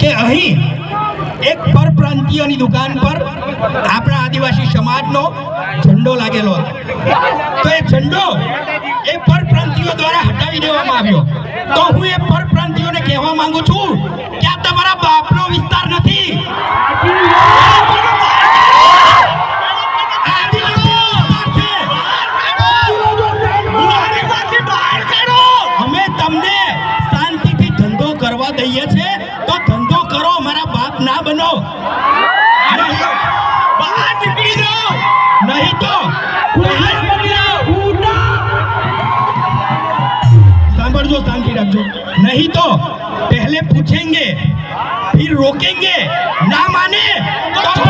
કે અહીં એક પરપ્રાંતિયોની દુકાન પર આપણા આદિવાસી સમાજનો ઝંડો લાગેલો હતો. તો એ ઝંડો એ પરપ્રાંતિયો દ્વારા હટાવી દેવામાં આવ્યો. તો હું એ પરપ્રાંતિયોને કહેવા માંગુ છું કે આ તમારા બાપનો વિસ્તાર નથી. અમે તમને શાંતિથી ધંધો કરવા દઈએ છે करो हमारा बाप ना बनो। बाहर निकली जाओ नहीं तो साँभो शांति रखो नहीं तो पहले पूछेंगे फिर रोकेंगे। ना माने तो